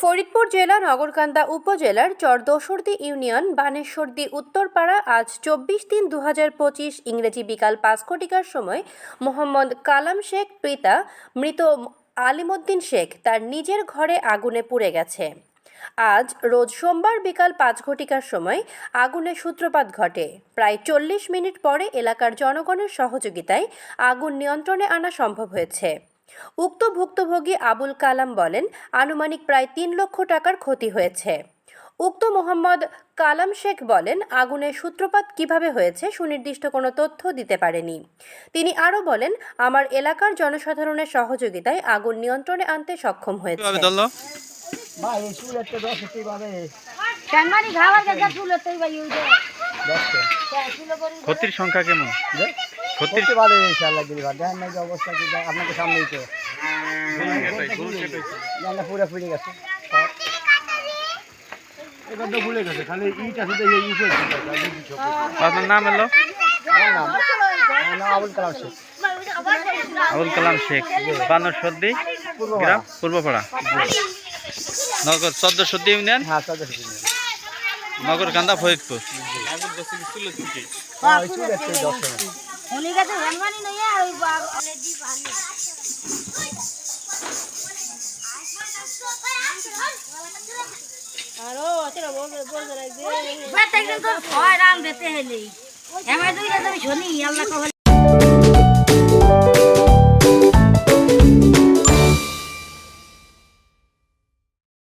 ফরিদপুর জেলা নগরকান্দা উপজেলার চরদোসর্দি ইউনিয়ন বানেশ্বরদি উত্তরপাড়া আজ চব্বিশ তিন দু হাজার পঁচিশ ইংরেজি বিকাল পাঁচ ঘটিকার সময় মোহাম্মদ কালাম শেখ পিতা মৃত আলিমুদ্দিন শেখ তার নিজের ঘরে আগুনে পুড়ে গেছে। আজ রোজ সোমবার বিকাল পাঁচ ঘটিকার সময় আগুনের সূত্রপাত ঘটে। প্রায় চল্লিশ মিনিট পরে এলাকার জনগণের সহযোগিতায় আগুন নিয়ন্ত্রণে আনা সম্ভব হয়েছে। উক্ত ভুক্তভোগী আবুল কালাম বলেন আনুমানিক প্রায় তিন লক্ষ টাকার ক্ষতি হয়েছে। উক্ত মোহাম্মদ কালাম শেখ বলেন আগুনের সূত্রপাত কীভাবে হয়েছে সুনির্দিষ্ট কোনো তথ্য দিতে পারেনি। তিনি আরও বলেন আমার এলাকার জনসাধারণের সহযোগিতায় আগুন নিয়ন্ত্রণে আনতে সক্ষম হয়েছে। কীভাবে ধরলো? ভাই এই চুলের তো দশ কীভাবে টাঙ্গানি খাবার গেছে চুলেতেই ভাই ওই যে। দেখছে চুলো করি ক্ষতির সংখ্যা কেমন? ক্ষতির করতে পারে ইনশাআল্লাহ দেখেন না যে অবস্থা কি আপনাকে সামনেই তো। পুরো ফুলে গেছে। এবার তো ভুলে গেছে খালি ইট আছে তো এই উপরে আপনার নাম এলো আমার নাম? নাম আবুল কালাম শেখ। আবুল কালাম শেখ। বানর সর্দি? গ্রাম? পূর্বপাড়া। নগর চোদ্দ সর্দি ইউনিয়ন? হ্যাঁ চৌদ্দ নগর কান্দা ফরিদপুর। হ্যাঁ উনি নয় আর ওই বা- অলরেডি পানি। বেটা তো ভয় রাম বেতে হেলি। এমন দুইটা তুমি শুনি আল্লাহ